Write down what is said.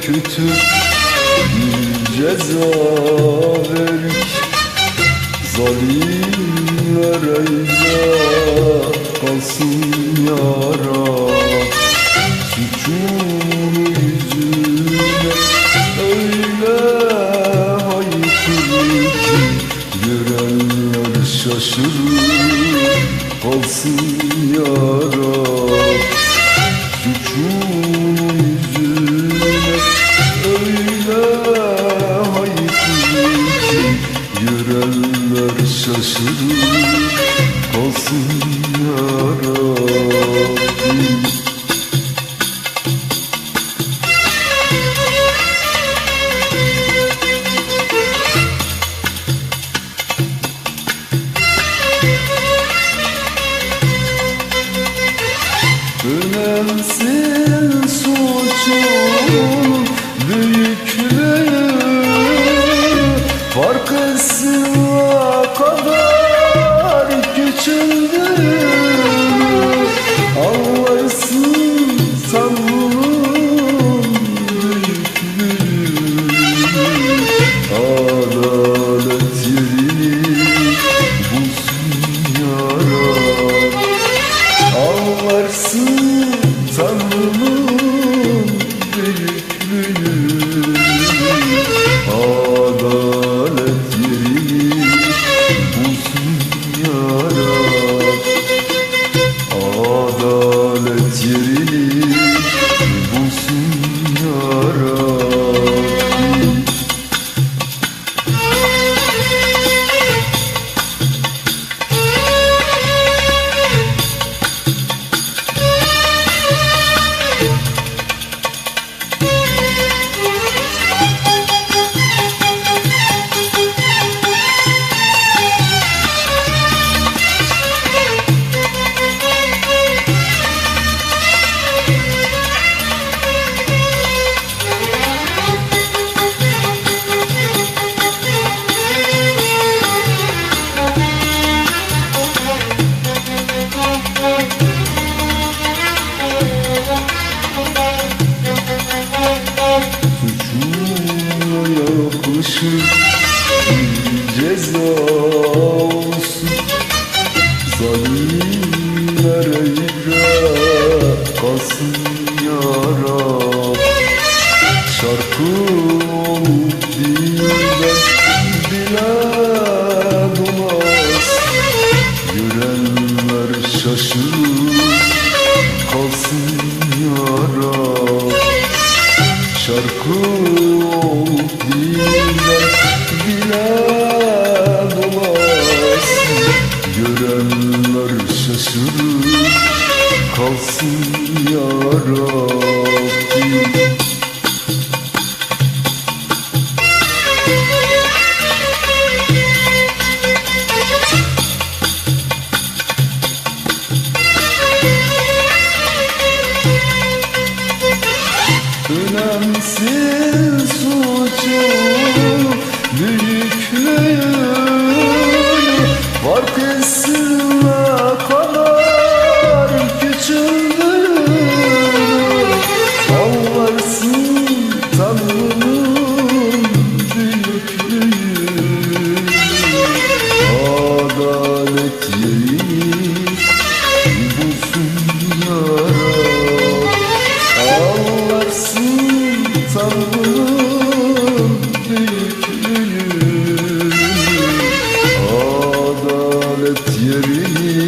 Kötü ceza verik Zalimler eyle kalsın yara. Suçun yüzüne öyle haykırır ki Görenler şaşırır. Kalsın yara. Suçun yüzüne öyle haykırır ki Görenler şaşırır kalsın yarabbim. Önemsiz suçun büyüklüğü Adalet bir ceza olsun. Zalimlere ibret kalsın yara. Şarkı yarabbim bulsun yarabbim Anlarsın insanlığın büyüklüğünü Adalet yerini